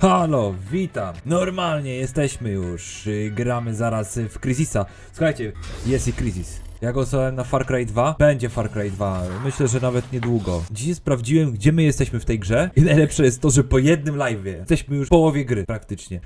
Halo, witam. Normalnie jesteśmy już. y, Gramy zaraz w Crisisa. Słuchajcie, jest i Crisis. Ja głosowałem na Far Cry 2. Będzie Far Cry 2. Myślę, że nawet niedługo. Dzisiaj sprawdziłem, gdzie my jesteśmy w tej grze. I najlepsze jest to, że po jednym live'ie jesteśmy już w połowie gry praktycznie.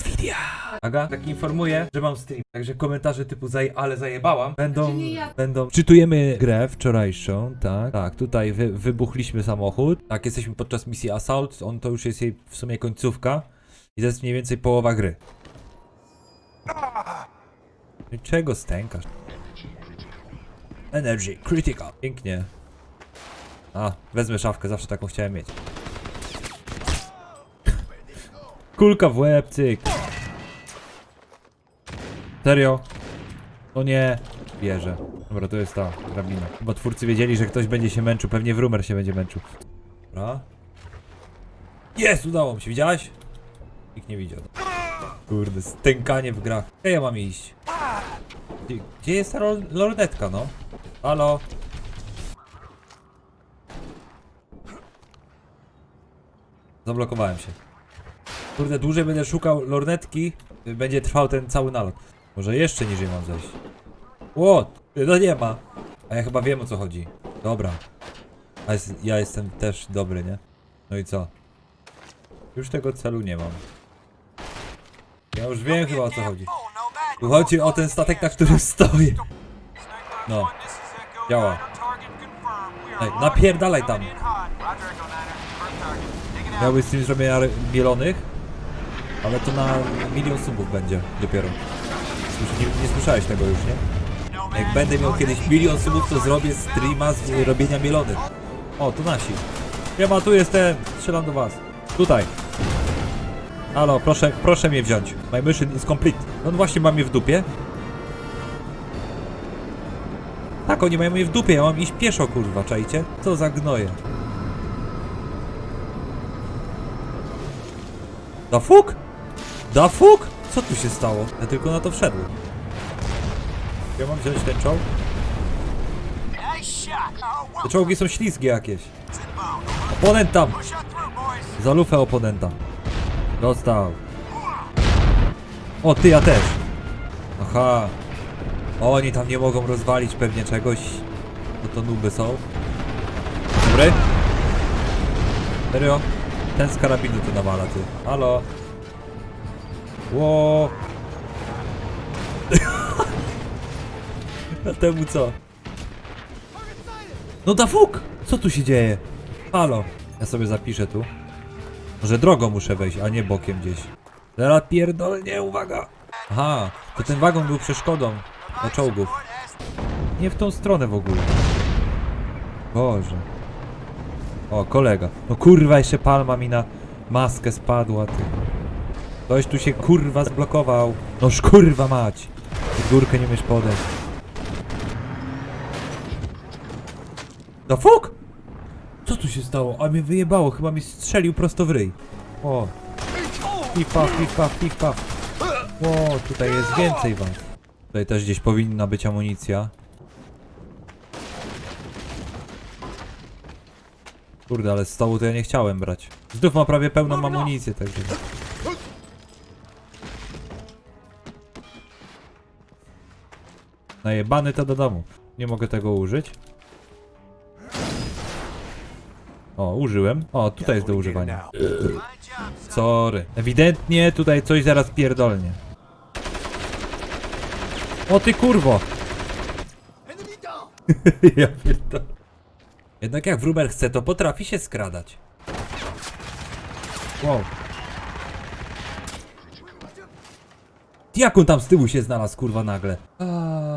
Nvidia. Aga, tak informuję, że mam stream. Także komentarze typu zaj ale zajebałam będą, Znaczy nie ja. będą. Czytujemy grę wczorajszą, tak. Tak, tutaj wy, wybuchliśmy samochód. Tak, jesteśmy podczas misji Assault. On to już jest jej w sumie końcówka. I to jest mniej więcej połowa gry. I czego stękasz? Energy critical. Pięknie. A, wezmę szafkę, zawsze taką chciałem mieć. Kulka w łeb, cyk. Serio? O nie. Wierzę. Dobra, to jest ta drabina. Chyba twórcy wiedzieli, że ktoś będzie się męczył. Pewnie Wrumer się będzie męczył. Dobra. Jest! Udało mi się. Widziałeś? Nikt nie widział. Kurde, stękanie w grach. Gdzie ja mam iść? Gdzie, gdzie jest ta lor- lornetka, no? Halo? Zablokowałem się. Kurde, dłużej będę szukał lornetki, będzie trwał ten cały nalot. Może jeszcze niżej mam zejść. Ło, no nie ma. A ja chyba wiem o co chodzi. Dobra. A jest, ja jestem też dobry, nie? No i co? Już tego celu nie mam. Ja już wiem chyba o co chodzi. Tu chodzi o ten statek, na którym stoję. No. Działa. Ej, napierdalaj tam. Miałby stream zrobienia re- mielonych, ale to na milion subów będzie dopiero. Nie, nie słyszałeś tego już, nie? Jak będę miał kiedyś milion subów, to zrobię streama z robienia mielonych. O, to nasi. Ja ma, tu jestem. Strzelam do was. Tutaj. Halo, proszę, proszę mnie wziąć. My mission is complete. No właśnie mam je w dupie. Tak, oni mają mnie w dupie, ja mam iść pieszo, kurwa, czajcie? Co za gnoje. Da fuk? Da fuk? Co tu się stało? Ja tylko na to wszedłem. Ja mam wziąć ten czołg? Te czołgi są ślizgie jakieś. Oponent tam! Za lufę oponenta. Dostał. O, ty, ja też. Aha. Oni tam nie mogą rozwalić pewnie czegoś. Bo to nuby są. Dobry? Serio? Ten z karabinu tu nawala, ty. Halo? Ło. A temu co? No da fuk! Co tu się dzieje? Halo? Ja sobie zapiszę tu. Może drogą muszę wejść, a nie bokiem gdzieś. Zaraz pierdolnie, uwaga! Aha, to ten wagon był przeszkodą dla czołgów. Nie w tą stronę w ogóle. Boże. O, kolega. No kurwa, jeszcze palma mi na maskę spadła, ty. Ktoś tu się kurwa zblokował. Noż kurwa mać. Górkę nie umiesz podejść. The fuck? Co tu się stało? A mnie wyjebało, chyba mi strzelił prosto w ryj. O. Pif paf, pif paf, pif paf. O, tutaj jest więcej was. Tutaj też gdzieś powinna być amunicja. Kurde, ale z stołu to ja nie chciałem brać. Zdrów ma prawie pełną amunicję, także... Najebany to do domu. Nie mogę tego użyć. O, użyłem. O, tutaj jest do używania. Sorry. Ewidentnie tutaj coś zaraz pierdolnie. O ty kurwo! ja pierdolę. Jednak jak Wruber chce, to potrafi się skradać. Wow. Jak on tam z tyłu się znalazł, kurwa, nagle? Aaaa.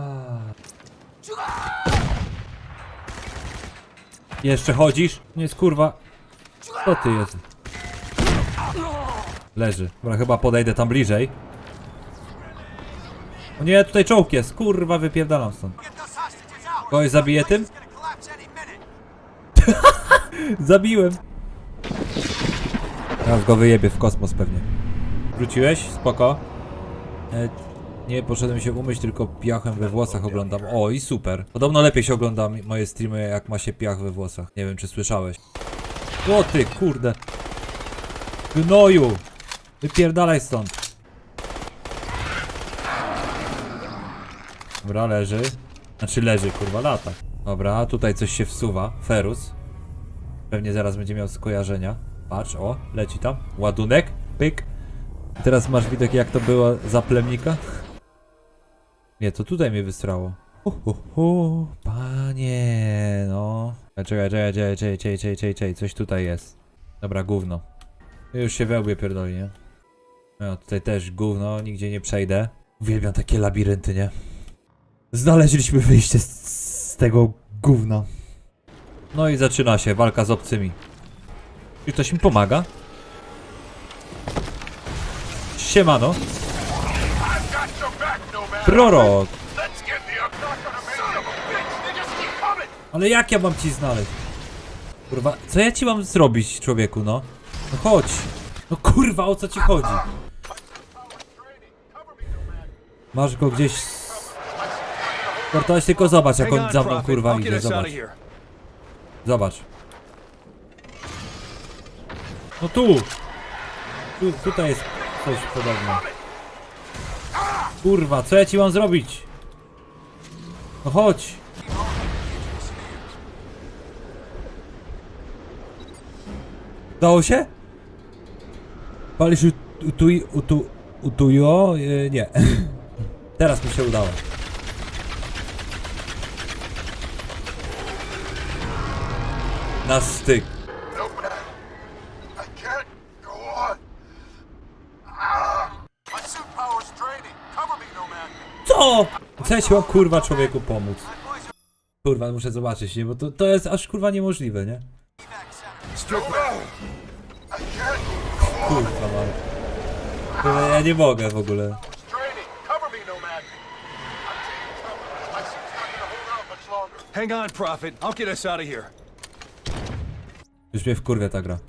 Jeszcze chodzisz? Nie jest kurwa. Co ty jest? Leży. Dobra, chyba podejdę tam bliżej. O nie, tutaj czołg jest. Kurwa, wypierdalam stąd. Kogoś zabiję tym? Zabiłem. Teraz go wyjebie w kosmos pewnie. Wróciłeś? Spoko. Nie, poszedłem się umyć, tylko piachem we włosach oglądam. O, i super. Podobno lepiej się ogląda moje streamy, jak ma się piach we włosach. Nie wiem, czy słyszałeś. O ty, kurde. Gnoju! Wypierdalaj stąd. Dobra, leży. Znaczy leży, kurwa, lata. Dobra, tutaj coś się wsuwa. Ferus. Pewnie zaraz będzie miał skojarzenia. Patrz, o, leci tam. Ładunek, pyk. Teraz masz widok jak to było za plemnika? Nie, to tutaj mnie wystrało. Uhuhu, panie, no. Czekaj, czekaj, czekaj, czekaj, czekaj, czekaj, czekaj, czekaj, coś tutaj jest. Dobra, gówno. Już się wełbie pierdoli, nie? No, tutaj też gówno, nigdzie nie przejdę. Uwielbiam takie labirynty, nie? Znaleźliśmy wyjście z, z tego gówna. No i zaczyna się walka z obcymi. Czy ktoś mi pomaga? Siemano. Prorok! Ale jak ja mam ci znaleźć? Kurwa, co ja ci mam zrobić, człowieku, no? No chodź. No kurwa, o co ci chodzi? Masz go gdzieś... Kortałeś tylko zobacz, jak on za mną, kurwa, idzie, zobacz. Zobacz. No tu! tu tutaj jest coś podobne. Kurwa, co ja ci mam zrobić? No chodź! Dało się? Palisz ut- utuj, utu, utujo? E, nie. Teraz mi się udało. Na styk. Ja ci mam kurwa człowieku pomóc? Kurwa, muszę zobaczyć, nie? Bo to, to jest aż kurwa niemożliwe, nie? Kurwa mam. Kurwa, ja nie mogę w ogóle. Hang on, Prophet. I'll get us out of here. Już mnie wkurwia ta gra.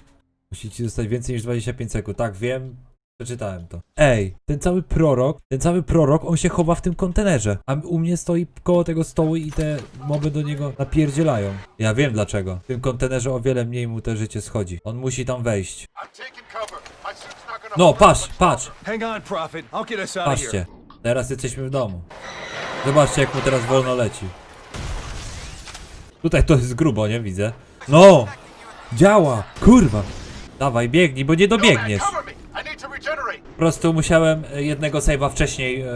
Musicie zostać więcej niż 25 sekund. Tak, wiem. Przeczytałem to. Ej, ten cały prorok, ten cały prorok, on się chowa w tym kontenerze. A u mnie stoi koło tego stołu i te moby do niego napierdzielają. Ja wiem dlaczego. W tym kontenerze o wiele mniej mu te życie schodzi. On musi tam wejść. No, patrz, patrz. Patrzcie. Teraz jesteśmy w domu. Zobaczcie, jak mu teraz wolno leci. Tutaj to jest grubo, nie widzę. No! Działa! Kurwa! Dawaj, biegnij, bo nie dobiegniesz. Po prostu musiałem e, jednego save'a wcześniej e,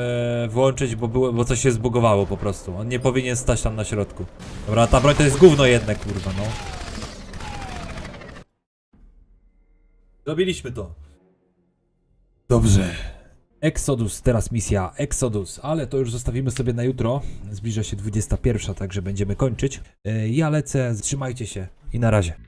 włączyć, bo, było, bo coś się zbugowało po prostu. On nie powinien stać tam na środku. Dobra, ta broń to jest gówno jedne, kurwa, no. Zrobiliśmy to. Dobrze. Exodus, teraz misja Exodus, ale to już zostawimy sobie na jutro. Zbliża się 21, także będziemy kończyć. E, Ja lecę, trzymajcie się i na razie.